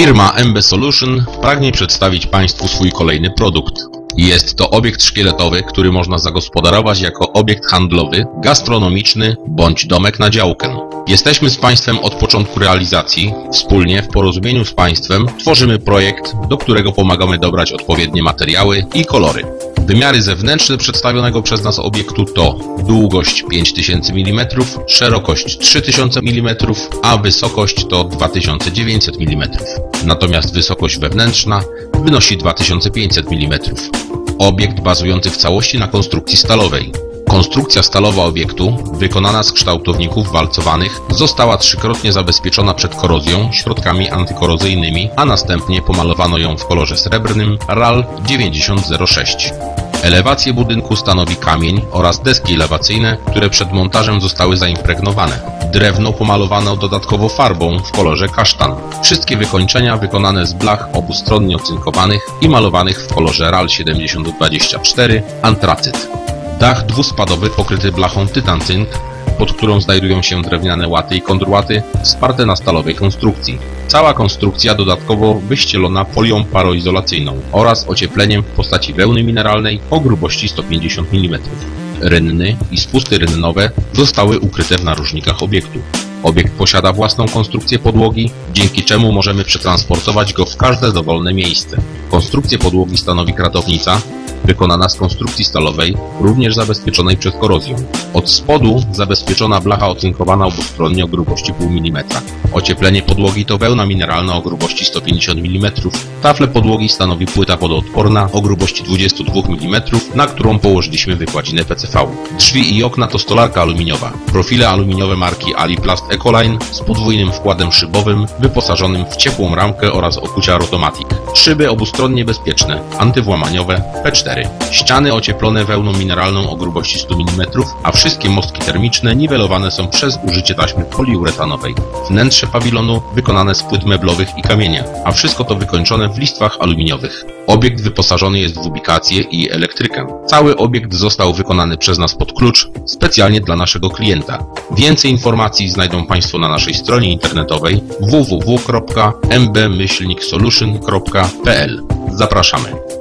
Firma MB Solution pragnie przedstawić Państwu swój kolejny produkt. Jest to obiekt szkieletowy, który można zagospodarować jako obiekt handlowy, gastronomiczny bądź domek na działkę. Jesteśmy z Państwem od początku realizacji. Wspólnie w porozumieniu z Państwem tworzymy projekt, do którego pomagamy dobrać odpowiednie materiały i kolory. Wymiary zewnętrzne przedstawionego przez nas obiektu to długość 5000 mm, szerokość 3000 mm, a wysokość to 2900 mm. Natomiast wysokość wewnętrzna wynosi 2500 mm. Obiekt bazujący w całości na konstrukcji stalowej. Konstrukcja stalowa obiektu, wykonana z kształtowników walcowanych, została trzykrotnie zabezpieczona przed korozją środkami antykorozyjnymi, a następnie pomalowano ją w kolorze srebrnym RAL 9006. Elewację budynku stanowi kamień oraz deski elewacyjne, które przed montażem zostały zaimpregnowane. Drewno pomalowano dodatkowo farbą w kolorze kasztan. Wszystkie wykończenia wykonane z blach obustronnie ocynkowanych i malowanych w kolorze RAL 7024 antracyt. Dach dwuspadowy pokryty blachą tytan cynk, pod którą znajdują się drewniane łaty i kontrłaty sparte na stalowej konstrukcji. Cała konstrukcja dodatkowo wyścielona folią paroizolacyjną oraz ociepleniem w postaci wełny mineralnej o grubości 150 mm. Rynny i spusty rynnowe zostały ukryte w narożnikach obiektu. Obiekt posiada własną konstrukcję podłogi, dzięki czemu możemy przetransportować go w każde dowolne miejsce. Konstrukcję podłogi stanowi kratownica, wykonana z konstrukcji stalowej, również zabezpieczonej przed korozją. Od spodu zabezpieczona blacha ocynkowana obustronnie o grubości 0,5 mm. Ocieplenie podłogi to wełna mineralna o grubości 150 mm. Tafle podłogi stanowi płyta wodoodporna o grubości 22 mm, na którą położyliśmy wykładzinę PCV. Drzwi i okna to stolarka aluminiowa. Profile aluminiowe marki Aliplast Ecoline z podwójnym wkładem szybowym wyposażonym w ciepłą ramkę oraz okucia Rotomatic. Szyby obustronnie bezpieczne, antywłamaniowe P4. Ściany ocieplone wełną mineralną o grubości 100 mm, a wszystkie mostki termiczne niwelowane są przez użycie taśmy poliuretanowej. Wnętrze pawilonu wykonane z płyt meblowych i kamienia, a wszystko to wykończone w listwach aluminiowych. Obiekt wyposażony jest w ubikację i elektrykę. Cały obiekt został wykonany przez nas pod klucz, specjalnie dla naszego klienta. Więcej informacji znajdą Państwo na naszej stronie internetowej www.mbmyślniksolution.pl Zapraszamy.